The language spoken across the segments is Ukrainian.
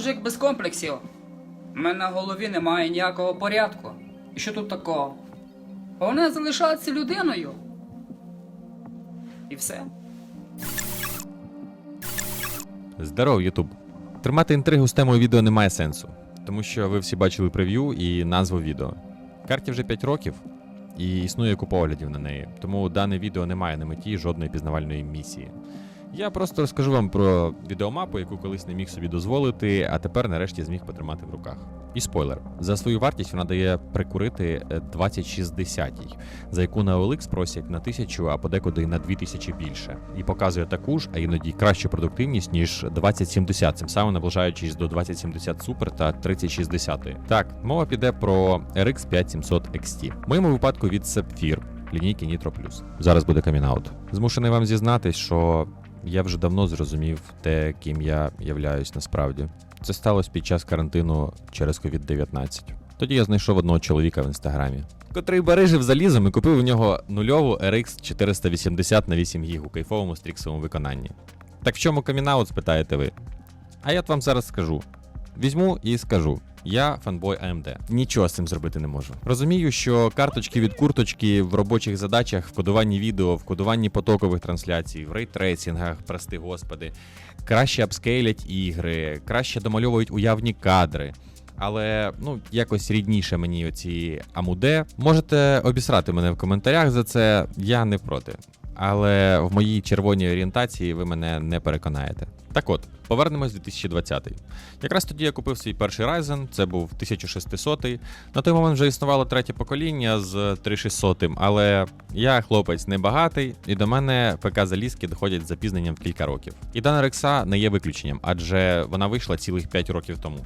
мужик без комплексів. У мене на голові немає ніякого порядку. І що тут такого? Головне залишатися людиною. І все. Здоров, Ютуб. Тримати інтригу з темою відео немає сенсу, тому що ви всі бачили прев'ю і назву відео. Карті вже 5 років, і існує купа оглядів на неї, тому дане відео не має на меті жодної пізнавальної місії. Я просто розкажу вам про відеомапу, яку колись не міг собі дозволити, а тепер нарешті зміг потримати в руках. І спойлер: за свою вартість вона дає прикурити е, 2060, за яку на OLX просять на тисячу, а подекуди на 2000 більше. І показує таку ж, а іноді кращу продуктивність, ніж 2070, цим самим наближаючись до 2070 Super та 3060. Так, мова піде про RX 5700 XT. В моєму випадку від Sapphire, лінійки Nitro Plus. Зараз буде камінаут. Змушений вам зізнатись, що я вже давно зрозумів те, ким я являюсь насправді. Це сталося під час карантину через COVID-19. Тоді я знайшов одного чоловіка в інстаграмі, котрий барижив залізом і купив у нього нульову RX 480 на 8 гіг у кайфовому стріксовому виконанні. Так в чому камінаут, спитаєте ви? А я вам зараз скажу. Візьму і скажу. Я фанбой AMD. Нічого з цим зробити не можу. Розумію, що карточки від курточки в робочих задачах, в кодуванні відео, в кодуванні потокових трансляцій, в рейтрейсингах, прости господи, краще апскейлять ігри, краще домальовують уявні кадри. Але ну якось рідніше мені оці амуде. Можете обісрати мене в коментарях за це. Я не проти. Але в моїй червоній орієнтації ви мене не переконаєте. Так от, повернемось в 2020. Якраз тоді я купив свій перший Ryzen, це був 1600. На той момент вже існувало третє покоління з 3600, але я хлопець небагатий, і до мене ПК залізки доходять з запізненням в кілька років. І дана рекса не є виключенням, адже вона вийшла цілих 5 років тому.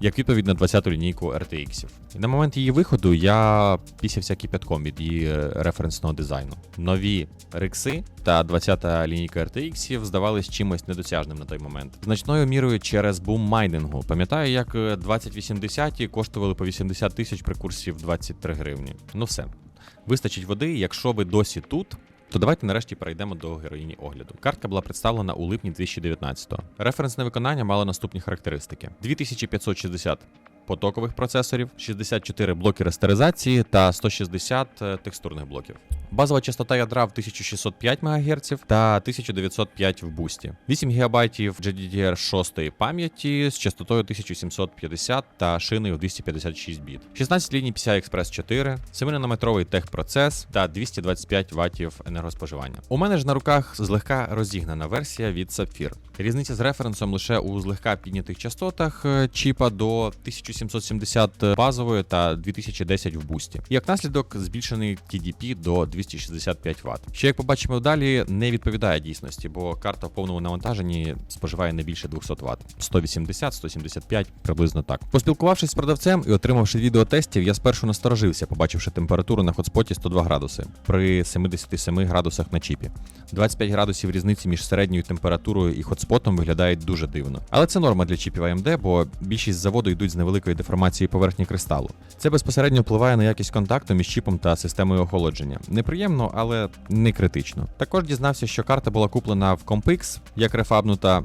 Як відповідь на 20-ту лінійку RTX. І на момент її виходу я пісявся кипятком від її е, референсного дизайну. Нові рекси та 20-та лінійка RTX здавались чимось недосяжним на той момент. Значною мірою через бум майнингу. Пам'ятаю, як е, 2080 коштували по 80 тисяч при курсі в 23 гривні. Ну все. Вистачить води, якщо ви досі тут. То давайте нарешті перейдемо до героїні огляду. Картка була представлена у липні 2019-го. Референсне виконання мало наступні характеристики: 2560 потокових процесорів, 64 блоки растеризації та 160 текстурних блоків. Базова частота ядра в 1605 МГц та 1905 в бусті. 8 ГБ GDDR6 пам'яті з частотою 1750 та шиною 256 біт. 16 ліній PCI Express 4, 7-нанометровий техпроцес та 225 Вт енергоспоживання. У мене ж на руках злегка розігнана версія від Sapphire. Різниця з референсом лише у злегка піднятих частотах е, чіпа до 1770 базової та 2010 в бусті. Як наслідок, збільшений TDP до 265 Вт. Що як побачимо далі, не відповідає дійсності, бо карта в повному навантаженні споживає не більше 200 Вт. 180, 175, приблизно так. Поспілкувавшись з продавцем і отримавши відео тестів, я спершу насторожився, побачивши температуру на хотспоті 102 градуси при 77 градусах на чіпі. 25 градусів різниці між середньою температурою і хотспотом виглядають дуже дивно. Але це норма для чіпів AMD, бо більшість заводу йдуть з невеликої деформації поверхні кристалу. Це безпосередньо впливає на якість контакту між чіпом та системою охолодження. Неприємно, але не критично. Також дізнався, що карта була куплена в Compix, як рефабнута,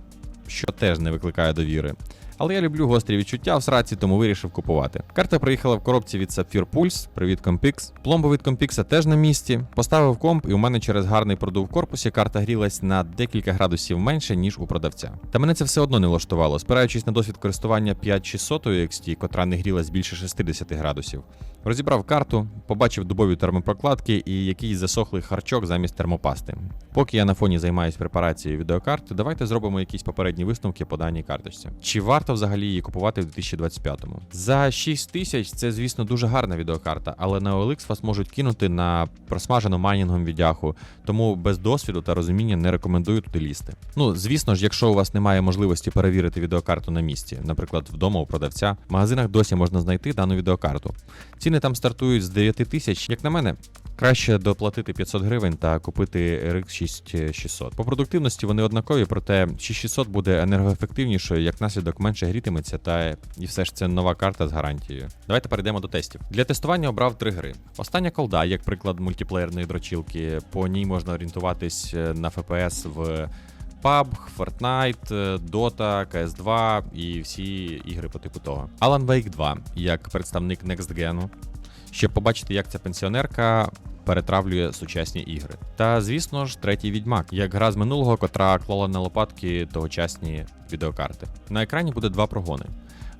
що теж не викликає довіри. Але я люблю гострі відчуття в сраці, тому вирішив купувати. Карта приїхала в коробці від Sapphire Pulse, привіт Compix. Пломба від Compix теж на місці. Поставив комп, і у мене через гарний продув в корпусі карта грілась на декілька градусів менше, ніж у продавця. Та мене це все одно не влаштувало, спираючись на досвід користування 5600 XT, котра не грілась більше 60 градусів. Розібрав карту, побачив дубові термопрокладки і якийсь засохлий харчок замість термопасти. Поки я на фоні займаюсь препарацією відеокарти, давайте зробимо якісь попередні висновки по даній карточці. Чи варто взагалі її купувати в 2025-му? За 6 тисяч це, звісно, дуже гарна відеокарта, але на OLX вас можуть кинути на просмажену майнінгом відяху, тому без досвіду та розуміння не рекомендую туди лізти. Ну, звісно ж, якщо у вас немає можливості перевірити відеокарту на місці, наприклад, вдома у продавця, в магазинах досі можна знайти дану відеокарту. Ціни там стартують з 9 тисяч. Як на мене, краще доплатити 500 гривень та купити RX 6600. По продуктивності вони однакові, проте 6600 буде енергоефективнішою, як наслідок менше грітиметься, та і все ж це нова карта з гарантією. Давайте перейдемо до тестів. Для тестування обрав три гри. Остання колда, як приклад мультиплеєрної дрочілки, по ній можна орієнтуватись е, на FPS в PUBG, Fortnite, е, Dota, CS2 і всі ігри по типу того. Alan Wake 2 як представник Next Gen, щоб побачити, як ця пенсіонерка перетравлює сучасні ігри. Та звісно ж, третій відьмак, як гра з минулого, котра клала на лопатки тогочасні відеокарти. На екрані буде два прогони.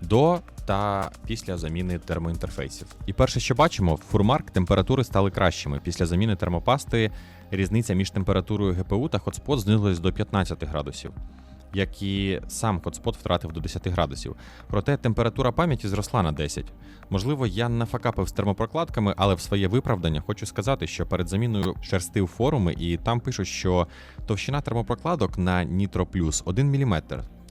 До та після заміни термоінтерфейсів. І перше, що бачимо, в фурмарк температури стали кращими. Після заміни термопасти різниця між температурою ГПУ та хотспот знизилась до 15 градусів, як і сам хотспот втратив до 10 градусів. Проте температура пам'яті зросла на 10. Можливо, я нафакапив з термопрокладками, але в своє виправдання хочу сказати, що перед заміною шерстив форуми, і там пишуть, що товщина термопрокладок на Nitro Plus 1 мм.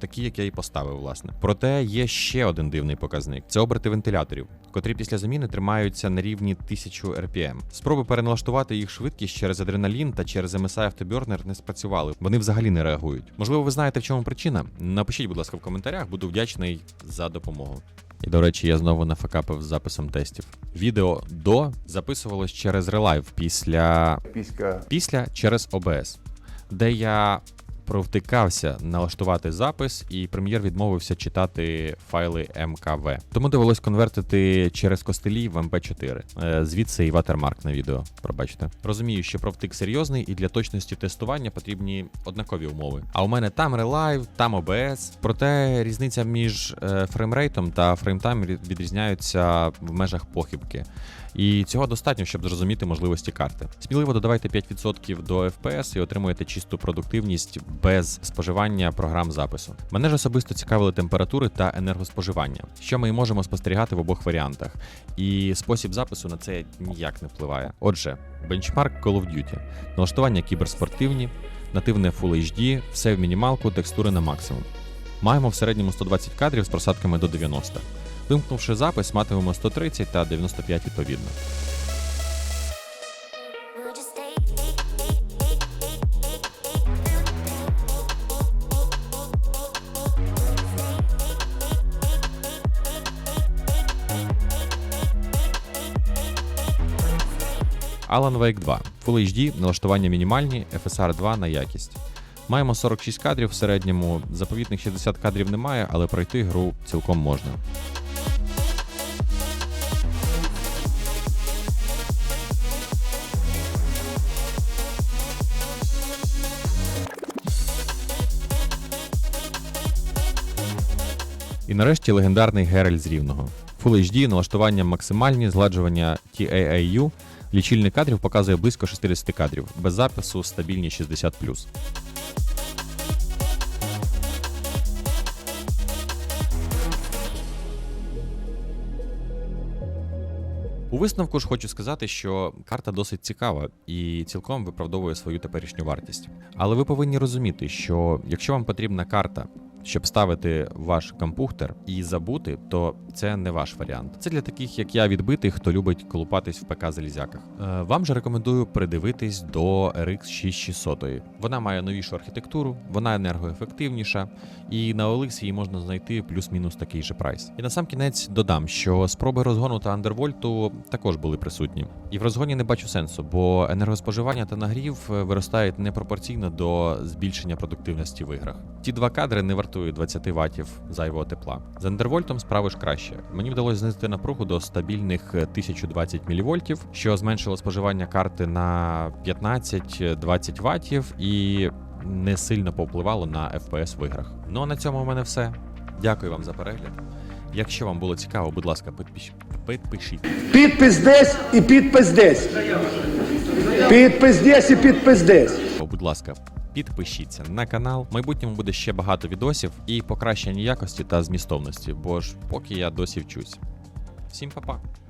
Такі, як я і поставив, власне. Проте є ще один дивний показник: це оберти вентиляторів, котрі після заміни тримаються на рівні 1000 RPM. Спроби переналаштувати їх швидкість через адреналін та через MSI Afterburner не спрацювали. Вони взагалі не реагують. Можливо, ви знаєте, в чому причина? Напишіть, будь ласка, в коментарях, буду вдячний за допомогу. І до речі, я знову нафакапив з записом тестів. Відео до записувалось через релайв після Піська після через OBS, де я провтикався налаштувати запис, і прем'єр відмовився читати файли МКВ. Тому довелось конвертити через костелі в MP4. Е, Звідси і ватермарк на відео. Пробачте. Розумію, що провтик серйозний, і для точності тестування потрібні однакові умови. А у мене там релайв, там OBS. Проте різниця між е, фреймрейтом та фреймтайм відрізняються в межах похибки. І цього достатньо, щоб зрозуміти можливості карти. Сміливо додавайте 5% до FPS і отримуєте чисту продуктивність без споживання програм запису. Мене ж особисто цікавили температури та енергоспоживання, що ми і можемо спостерігати в обох варіантах. І спосіб запису на це ніяк не впливає. Отже, бенчмарк Call of Duty, налаштування кіберспортивні, нативне Full HD, все в мінімалку, текстури на максимум. Маємо в середньому 120 кадрів з просадками до 90. Вимкнувши запис, матимемо 130 та 95 відповідно. Alan Wake 2. Full HD, налаштування мінімальні, FSR 2 на якість. Маємо 46 кадрів в середньому, заповітних 60 кадрів немає, але пройти гру цілком можна. І нарешті легендарний Геральт з Рівного. Full HD, налаштування максимальні, згладжування TAAU. Лічильник кадрів показує близько 60 кадрів, без запису стабільні 60 У висновку ж хочу сказати, що карта досить цікава і цілком виправдовує свою теперішню вартість. Але ви повинні розуміти, що якщо вам потрібна карта, щоб ставити ваш компухтер і забути, то це не ваш варіант. Це для таких, як я, відбитих, хто любить колупатись в ПК залізяках. Е, вам же рекомендую придивитись до RX 6600. Вона має новішу архітектуру, вона енергоефективніша, і на OLX її можна знайти плюс-мінус такий же прайс. І на сам кінець додам, що спроби розгону та андервольту також були присутні. І в розгоні не бачу сенсу, бо енергоспоживання та нагрів е, виростають непропорційно до збільшення продуктивності в іграх. Ті два кадри не вартують 20 ватів зайвого тепла. З андервольтом справи ж краще. Мені вдалося знизити напругу до стабільних е, 1020 мВ, що зменшило споживання карти на 15-20 ватів і не сильно повпливало на FPS в іграх. Ну а на цьому у мене все. Дякую вам за перегляд. Якщо вам було цікаво, будь ласка, підпиш- підпишіть. Підпис десь і підпис десь. Підпис десь і підпис десь. Будь ласка, підпишіться на канал. В майбутньому буде ще багато відосів і покращення якості та змістовності, бо ж поки я досі вчусь. Всім па-па!